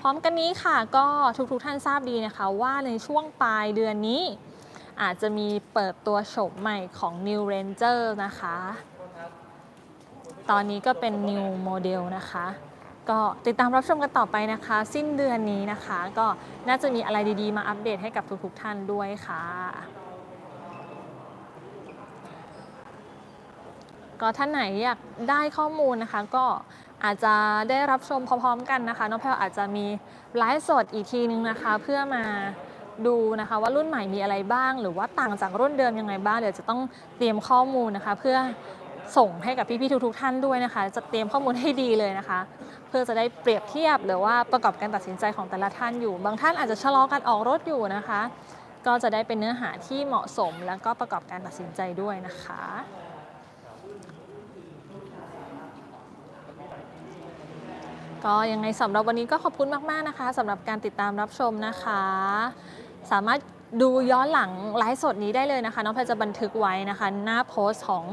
พร้อมกันนี้ค่ะก็ทุกๆท่านทราบดีนะคะว่าในช่วงปลายเดือนนี้ อาจจะมีเปิดตัวโฉมใหม่ของ New Ranger นะคะ ตอนนี้ก็เป็น New Model นะคะ ก็ติดตามรับชมกันต่อไปนะคะ สิ้นเดือนนี้นะคะ ก็น่าจะมีอะไรดีๆ มาอัปเดตให้กับทุกๆท่านด้วยค่ะก็ท่านไหนอยากได้ข้อมูลนะคะก็ อาจจะได้รับชมพร้อมๆกันนะคะน้องแพลอาจจะมีไลฟ์สดอีกทีนึงนะคะ เพื่อมาดูนะคะว่ารุ่นใหม่มีอะไรบ้าง หรือว่าต่างจากรุ่นเดิมยังไงบ้างเดี๋ยวจะต้องเตรียมข้อมูลนะคะ เพื่อส่งให้กับพี่ๆทุกๆท่านด้วยนะคะ จะเตรียมข้อมูลให้ดีเลยนะคะ เพื่อจะได้เปรียบเทียบหรือว่าประกอบการตัดสินใจของแต่ละท่านอยู่ บางท่านอาจจะชะลอการออกรถอยู่นะคะ ก็จะได้เป็นเนื้อหาที่เหมาะสม แล้วก็ประกอบการตัดสินใจด้วยนะคะ ก็ยังไงสำหรับวันนี้ก็ขอบคุณมากๆนะคะสำหรับการติดตามรับชมนะคะ สามารถดูย้อนหลังไลฟ์สดนี้ได้เลยนะคะ น้องแพรจะบันทึกไว้นะคะ หน้าโพสต์ของ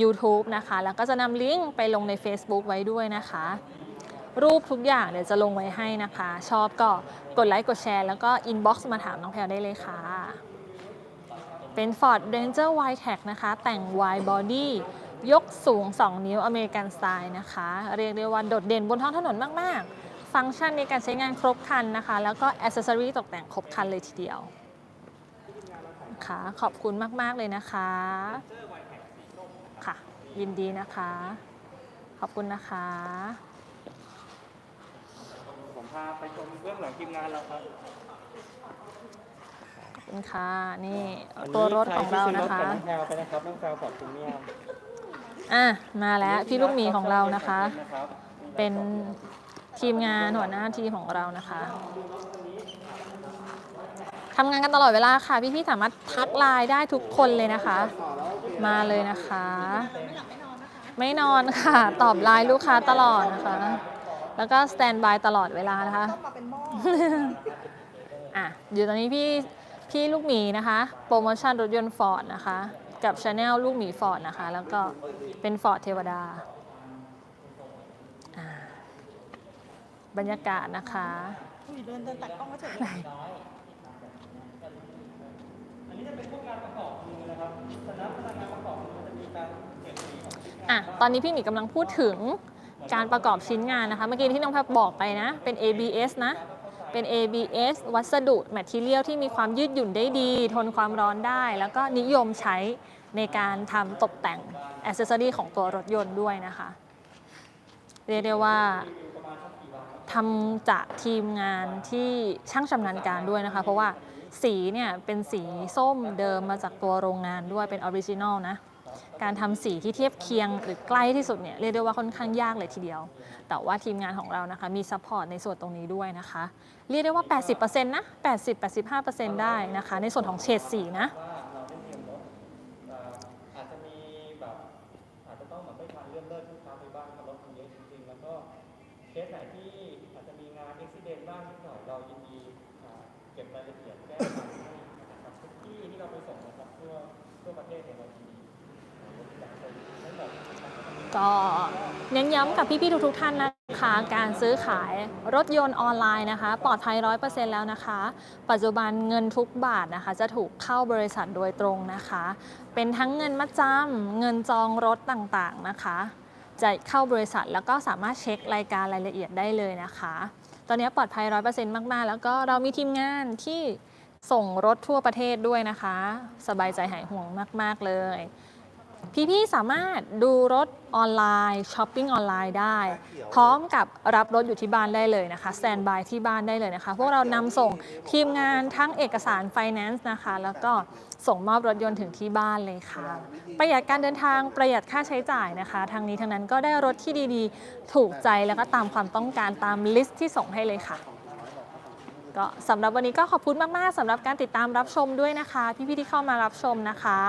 YouTube นะคะ แล้วก็จะนำลิงก์ไปลงใน Facebook ไว้ด้วยนะคะ รูปทุกอย่างเดี๋ยวจะลงไว้ให้นะคะ ชอบก็กดไลค์กดแชร์ แล้วก็อินบ็อกซ์มาถามน้องแพรได้เลยค่ะ เป็น Ford Ranger Wide-Tech นะคะ แต่ง Wide Body ยกสูง 2 นิ้วอเมริกันสไตล์นะคะ เรียกได้ว่าโดดเด่นบนท้องถนนมาก ๆ ฟังก์ชันในการใช้งานครบครันนะคะ แล้วก็อ c เซสซอรีตกแต่งครบครันเลยทีเดียวค่ะขอบคุณมาก ๆ เลยนะคะ ค่ะ ยินดีนะคะ ขอบคุณนะคะผมพาไปชมเบื้องหลังทีมงานเราครับขอบคุณค่ะ นี่ตัวรถของเรานะคะวัใรที่ซื้อรถกับน้องแพรวไปนะครับน้องแพรวขอบคุณเนี่ย อะมาแล้วพี่ลูกหมีของเรานะคะนะครับเป็นทีมงานหัวหน้าทีมของเรานะคะทำงานกันตลอดเวลาค่ะ พี่ๆสามารถทักไลน์ได้ทุกคนเลยนะคะ มาเลยนะคะ ไม่นอนค่ะ ตอบไลน์ลูกค้าตลอดนะคะ แล้วก็สแตนบายตลอดเวลานะคะต้มมาเป็นหม้ออะอยู่ตอนนี้พี่พี่ลูกหมีนะคะ โปรโมชั่นรถยนต์ฟอร์ดนะคะ กับชาแนลลูกหมีฟอร์ดนะคะ แล้วก็เป็นฟอร์ดเทวดาอ่าบรรยากาศนะคะอุ้ยเดินเดินตัดกล้องก็เฉยไหนอันนี้จะเป็นพวกงานประกอบมือนะครับสำนักพนักงานประกอบมือมันจะมีการเก็บสีของที่อะ ตอนนี้พี่หมีกำลังพูดถึงการประกอบชิ้นงานนะคะ เมื่อกี้ที่น้องแพบบอกไปนะ เป็น ABS นะ เป็น ABS วัสดุแมทเทียลที่มีความยืดหยุ่นได้ดี ทนความร้อนได้ แล้วก็นิยมใช้ในการทำตกแต่งอ c เซสซอรีของตัวรถยนต์ด้วยนะคะ เรียกได้ว่าทำจากทีมงานที่ช่างชำนาญการด้วยนะคะ เพราะว่า สีเนี่ยเป็นสีส้มเดิมมาจากตัวโรงงานด้วยเป็นออริจินอลนะการทำสีที่เทียบเคียงหรือใกล้ที่สุดเนี่ยเรียกได้ว่าค่อนข้างยากเลยทีเดียว แต่ว่าทีมงานของเรานะคะมีซัพพอร์ตในส่วนตรงนี้ด้วยนะคะ เรียกได้ว่า 80%นะ 80-85%ได้นะคะ ในส่วนของเฉดสีนะอาจจะมีแบบอาจจะต้องแบบไม่ทันเลื่อนเลิศลูกค้าไปบ้างรถมันเยอะจริงๆแล้วก็เคสไหนที่อาจจะมีงานอุบิเหตุบ้างนิดหน่อยเรายินดี เก็บรายละเอียดแก้ไขนะครับทุกที่ที่เราไปส่งนะครับทั่วทั่วประเทศของเราทีนี้ก็เน้นย้ำกับพี่ๆทุกๆท่านนะคะการซื้อขายรถยนต์ออนไลน์นะคะ ปลอดภัย100%แล้วนะคะ ปัจจุบันเงินทุกบาทนะคะ จะถูกเข้าบริษัทโดยตรงนะคะ เป็นทั้งเงินมัดจำเงินจองรถต่างๆนะคะ จะเข้าบริษัทแล้วก็สามารถเช็ครายการรายละเอียดได้เลยนะคะ ตอนนี้ปลอดภัยร้อยเปอร์เซ็นต์มาก ๆ แล้วก็เรามีทีมงานที่ส่งรถทั่วประเทศด้วยนะคะ สบายใจหายห่วงมาก ๆ เลย พี่ๆสามารถดูรถออนไลน์ช้อปปิ้งออนไลน์ได้ พร้อมกับรับรถอยู่ที่บ้านได้เลยนะคะสแตนบายที่บ้านได้เลยนะคะ พวกเรานำส่งทีมงานทั้งเอกสารไฟแนนซ์นะคะ แล้วก็ส่งมอบรถยนต์ถึงที่บ้านเลยค่ะ ประหยัดการเดินทางประหยัดค่าใช้จ่ายนะคะ ทางนี้ทางนั้นก็ได้รถที่ดีๆ ถูกใจแล้วก็ตามความต้องการตามลิสต์ที่ส่งให้เลยค่ะ ก็สำหรับวันนี้ก็ขอบคุณมาก ๆสำหรับการติดตามรับชมด้วยนะคะ พี่ๆที่เข้ามารับชมนะคะ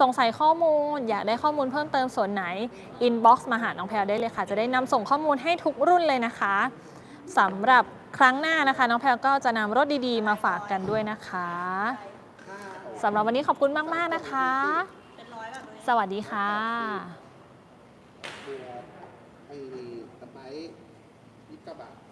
สงสัยข้อมูลอยากได้ข้อมูลเพิ่มเติมส่วนไหน inbox มาหาน้องแพลได้เลยค่ะ จะได้นำส่งข้อมูลให้ทุกรุ่นเลยนะคะสำหรับครั้งหน้านะคะ น้องแพลก็จะนำรถดีๆ มาฝากกันด้วยนะคะสำหรับวันนี้ขอบคุณมาก ๆ นะคะ สวัสดีค่ะตัวไอ้สไปซ์ยิบกระบะ